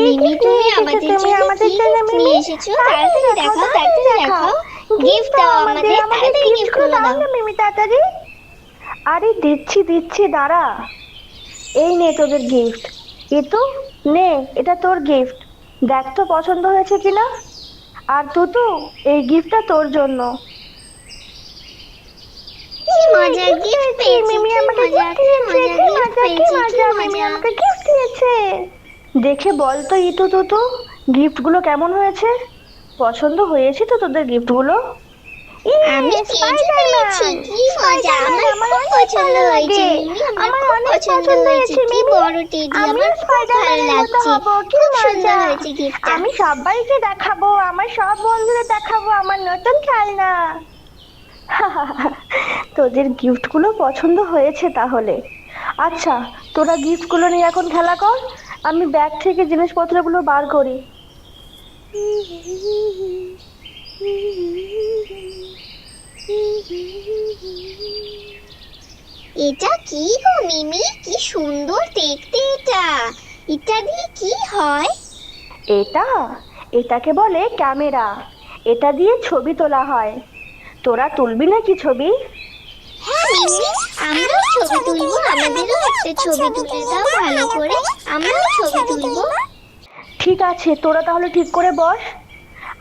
মিমি তুমি আমাদের জন্য কি জন্য নিয়ে এসেছ? তাড়াতাড়ি দেখাও তাড়াতাড়ি দেখাও গিফট দাও আমাদের তাড়াতাড়ি গিফটগুলো দাও মিমি তাড়াতাড়ি। আরে দিচ্ছি দিচ্ছি দাঁড়া। এই নে তোদের গিফট এ তো নে এটা তোর গিফট দেখ তো পছন্দ হয়েছে কিনা। আর তুতু এই গিফটটা তোর জন্য। কি গিফট পেয়েছি মিমি আমাকে দিয়েছে, কি গিফট মজা, কি মজা, মিমি আমাকে gift দিয়েছে। দেখে বল তো ইতু তুতু গিফটগুলো কেমন হয়েছে? পছন্দ হয়েছে তো তোদের গিফটগুলো? আমি পেয়েছি পেয়েছি কি মজা! আমার খুব পছন্দ হয়েছে মিমি আমার খুব পছন্দ হয়েছে কি বড় টেডি আমার খুব ভালো লাগছে। খুব সুন্দর হয়েছে গিফটটা আমি সবাইকে দেখাবো আমার সব বন্ধুদের দেখাবো আমার নতুন খেলনা। তোদের গিফটগুলো পছন্দ হয়েছে তাহলে। আচ্ছা তোরা গিফটগুলো নিয়ে এখন খেলা কর। আমি ব্যাগ থেকে জিনিসপত্রগুলো বার করি। এটা কি গো মিমি? কি সুন্দর দেখতে এটা। এটা দিয়ে কি হয়? এটা? এটাকে বলে ক্যামেরা। এটা দিয়ে ছবি তোলা হয়। তোরা তুলবি নাকি ছবি? হ্যাঁ মিমি। আমরাও ছবি তুলবো আমাদেরও একটা ছবি তুলে দাও ভালো করে আমরাও ছবি তুলবো। ঠিক আছে তোরা তাহলে ঠিক করে বস।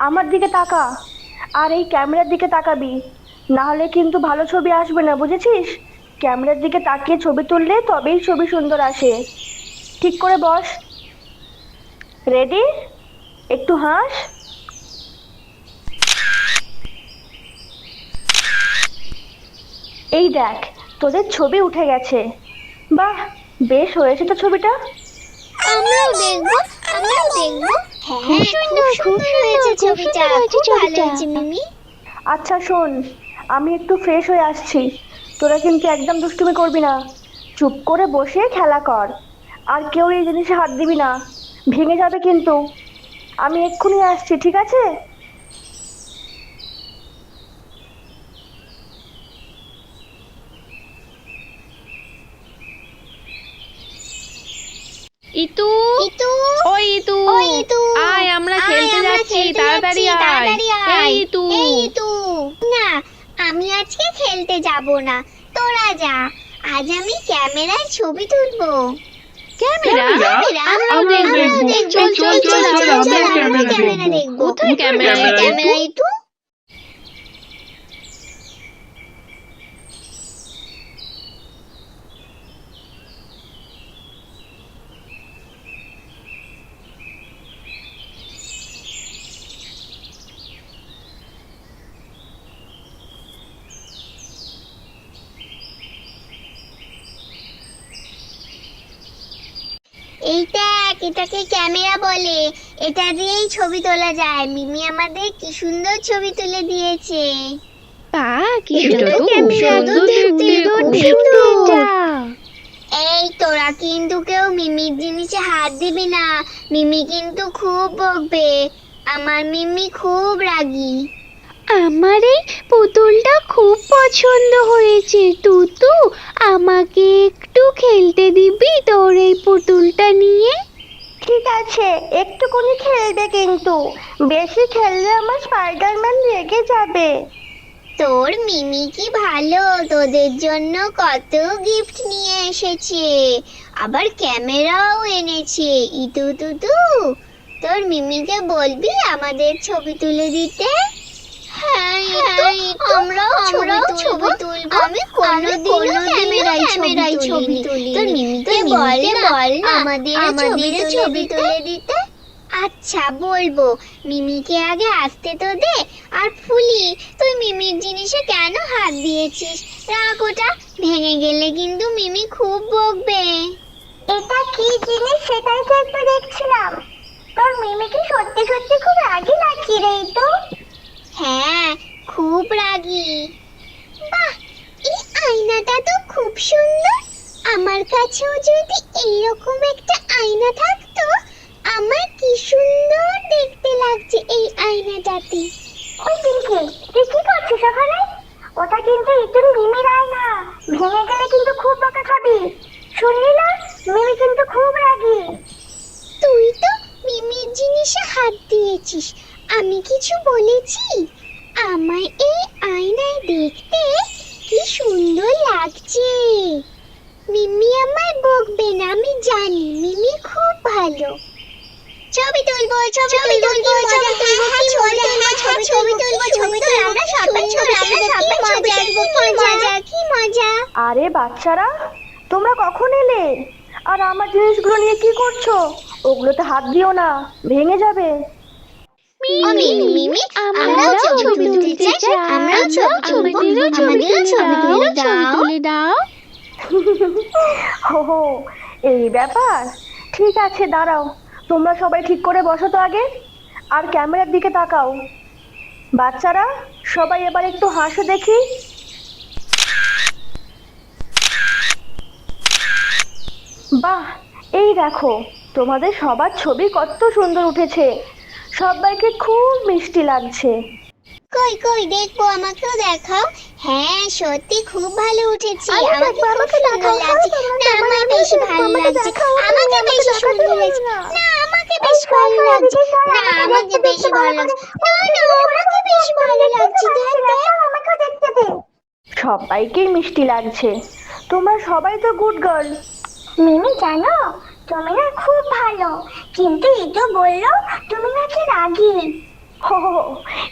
আমার দিকে তাকা আর এই ক্যামেরার দিকে তাকাবি। না হলে কিন্তু ভালো ছবি আসবে না বুঝেছিস? ক্যামেরার দিকে তাকিয়ে ছবি তুললে তবেই ছবি সুন্দর আসে। ঠিক করে বস। রেডি? একটু হাস। এই দেখ তোদের ছবি উঠে গেছে। বাহ বেশ হয়েছে তো ছবিটা। আমরাও দেখব আমরাও দেখব। হ্যাঁ খুব সুন্দর হয়েছে ছবিটা খুব ভালো হয়েছে মিমি। আচ্ছা শোন আমি একটু ফ্রেশ হয়ে আসছি। তোরা কিন্তু একদম দুষ্টুমি করবি না। চুপ করে বসে খেলা কর। আর কেউ এই জিনিসে হাত দিবি না। ভেঙে যাবে কিন্তু। আমি এক্ষুনি আসছি ঠিক আছে? ইতু। ইতু। ওই ইতু। ওই ইতু। আয় আমরা খেলতে যাচ্ছি তাড়াতাড়ি আয়। এই ইতু এই ইতু। না আমি আজকে খেলতে যাব না। তোরা যা। আজ আমি ক্যামেরায় ছবি তুলবো। ক্যামেরা? ক্যামেরা? আমরাও দেখব। চল চল চল আমরা আমরা ক্যামেরা দেখব। দেখব। কোথায় ক্যামেরা? ক্যামেরা ইতু? এই দেখ এটাকে ক্যামেরা বলে। এটা দিয়েই ছবি তোলা যায়। মিমি আমাদের কি সুন্দর ছবি তুলে দিয়েছে। বাহ কি এই তোরা কিন্তু কেউ মিমির জিনিসে হাত দিবি না। মিমি কিন্তু খুব বকবে। আমার মিমি খুব রাগী। আমার এই পুতুলটা খুব পছন্দ হয়েছে। তুতু আমাকে একটু খেলতে দিবি তোর এই পুতুলটা নিয়ে? ঠিক আছে একটুকুনি খেলবে কিন্তু। বেশি খেললে আমার স্পাইডারম্যান রেগে যাবে। তোর মিমি কি ভালো তোদের জন্য কত গিফট নিয়ে এসেছে। আবার ক্যামেরাও এনেছে। ইতু তুতু তোর মিমিকে বলবি আমাদের ছবি তুলে দিতে? হ্যাঁ ইতু, আমরাও ছবি তুলবো। আমি কোনোদিনও ক্যামেরায় ক্যামেরায় ছবি তুলি তোর মিমিকে বল বল আমাদের আমাদের ছবি তুলে দিতে। আচ্ছা বলব মিমিকে আগে আসতে তো দে আর ফুলি তুই মিমির জিনিসে কেন হাত দিয়েছিস? রাখ ওটা ভেঙে গেলে কিন্তু মিমি খুব বকবে। এটা কি জিনিস সেটাই তো একটু দেখছিলাম। তোর মিমি কি সত্যি সত্যি খুব রাগি লাগছি রে তো। হ্যাঁ খুব রাগী। বাহ এই আয়নাটা তো খুব সুন্দর। আমার কাছেও যদি এইরকম একটা আয়না থাকতো আমার কি সুন্দর দেখতে লাগছে এই আয়নাটাতে। ওই পিঙ্কি তুই কি করছিস ওখানে? ওটা কিন্তু ইতুন মিমির আয়না। ভেঙে গেলে কিন্তু খুব বকা খাবি। শুনলি না? মিমি কিন্তু খুব রাগি। তুই তো মিমির জিনিসে হাত দিয়েছিস। আমি কিছু বলেছি। আমায় এই আয়নায় দেখতে কি সুন্দর লাগছে। মিমি আমায় বকবে না আমি জানি মিমি খুব ভালো। ছবি তুলবো ছবি তুলবো ছবি তুলবো মজা হ্যাঁ ছবি ছবি তুলবো ছবি তুলবো আমরা সবাই ছবি তুলবো মজা কি মজা কি মজা। আরে বাচ্চারা তোমরা কখন এলে? আর আমার জিনিসগুলো নিয়ে কি করছ? ওগুলোতে হাত দিও না ভেঙে যাবে। আমরাও আমরাও ছবি তুলতে চাই। আমরাও ছবি তুলবো আমাদেরও ছবি তুলে দাও। তুলে দাও। হো হো এই ব্যাপার। ঠিক আছে দাঁড়াও। তোমরা সবাই ঠিক করে বসো তো আগে। আর ক্যামেরার দিকে তাকাও। বাচ্চারা সবাই এবার একটু হাসো দেখি। বাহ এই দেখো তোমাদের সবার ছবি কত সুন্দর উঠেছে। সবাইকে খুব মিষ্টি লাগছে। কই কই দেখব আমাকেও দেখাও। হ্যাঁ সত্যি খুব ভালো উঠেছে। আরে আমাকে খুব আমাকে সুন্দর দেখাও, লাগছে। না দেখাও, আমার আমাকে বেশি দেখাও, ভালো আমাকে লাগছে। দেখাও, আমাকে আমাকে বেশি দেখাতে সুন্দর লাগছে। না। না আমাকে বেশি ভালো লাগছে। না আমাকে বেশি ভালো লাগছে। না না আমাকে বেশি ভালো লাগছে। দেখ দেখ। আমাকে দেখতে দে। সবাইকেই মিষ্টি লাগছে। তোমরা সবাই তো গুড গার্ল মিমি জানো তুমি না খুব ভালো। কিন্তু ইতো বলল তুমি নাকি রাগী। হো হো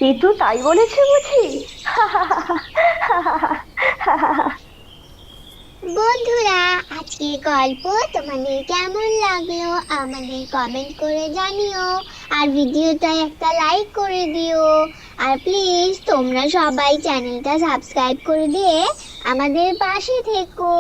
এ তো তাই বলেছে বুঝি। বন্ধুরা, আজকের গল্প তোমাদের কেমন লাগল? আমাদের কমেন্ট করে জানিও। আর ভিডিওটা একটা লাইক করে দিও। আর প্লিজ তোমরা সবাই চ্যানেলটা সাবস্ক্রাইব করে দিয়ে আমাদের পাশে থেকো।